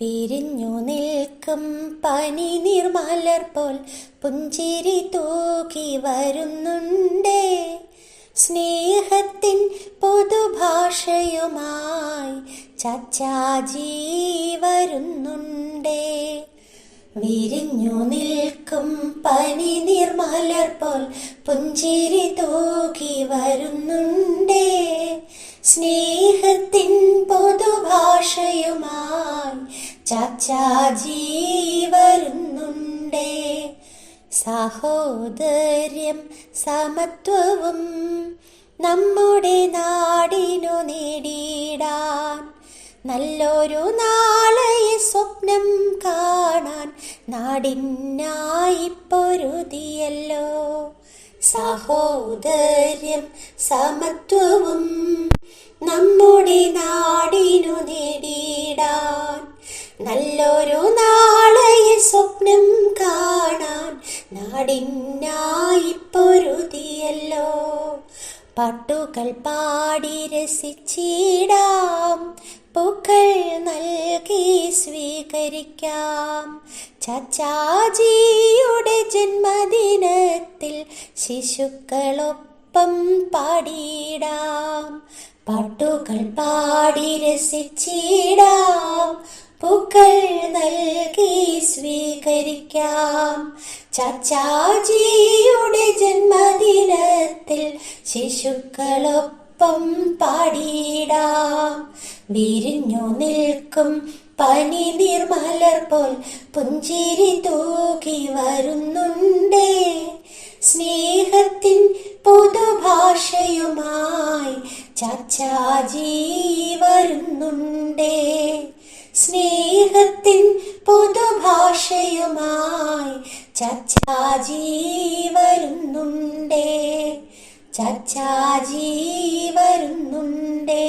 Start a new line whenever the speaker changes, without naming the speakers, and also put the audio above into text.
വിരിഞ്ഞു നിൽക്കും പനി നിർമലർ പോൽ പുഞ്ചിരി തൂക്കി വരുന്നുണ്ട്. സ്നേഹത്തിൻ പുതുഭാഷയുമായി ചച്ചാജി വരുന്നുണ്ട്. വിരിഞ്ഞു നിൽക്കും പനി നിർമലർ പോൽ പുഞ്ചിരി തൂക്കി വരുന്നുണ്ട്. സ്നേഹത്തിൻ ചച്ചാജി വരുന്നുണ്ടേ സഹോദര്യം സമത്വവും നമ്മുടെ നാടിനു നേടിയിടാൻ. നല്ലൊരു നാളെ സ്വപ്നം കാണാൻ നാടിനായി പൊരുതിയല്ലോ. സഹോദര്യം സമത്വവും നമ്മുടെ നാടിനു നല്ലൊരു നാളെ സ്വപ്നം കാണാൻ നാടിനായി പൊരുതിയല്ലോ പാട്ടുകൾ പാടി രസിച്ചിടാം. പൂക്കൾ നൽകി സ്വീകരിക്കാം. ചച്ചാജിയുടെ ജന്മദിനത്തിൽ ശിശുക്കളൊപ്പം പാടിയിടാം. പാട്ടുകൾ പാടി രസിച്ചിടാം. പൂക്കൾ നൽകി സ്വീകരിക്കാം. ചച്ചാജിയുടെ ജന്മദിനത്തിൽ ശിശുക്കളൊപ്പം പാടിയിടാം. വിരിഞ്ഞു നിൽക്കും പനി നിർമ്മലർ പോൽ പുഞ്ചിരി തൂക്കി വരുന്നുണ്ടേ. സ്നേഹത്തിൻ പുതുഭാഷയുമായി ചച്ചാജി വരുന്നുണ്ടേ. സ്നേഹത്തിൻ പൊതുഭാഷയുമായി ചച്ചാജീ വരുന്നുണ്ടേ ചച്ചാജീ വരുന്നുണ്ടേ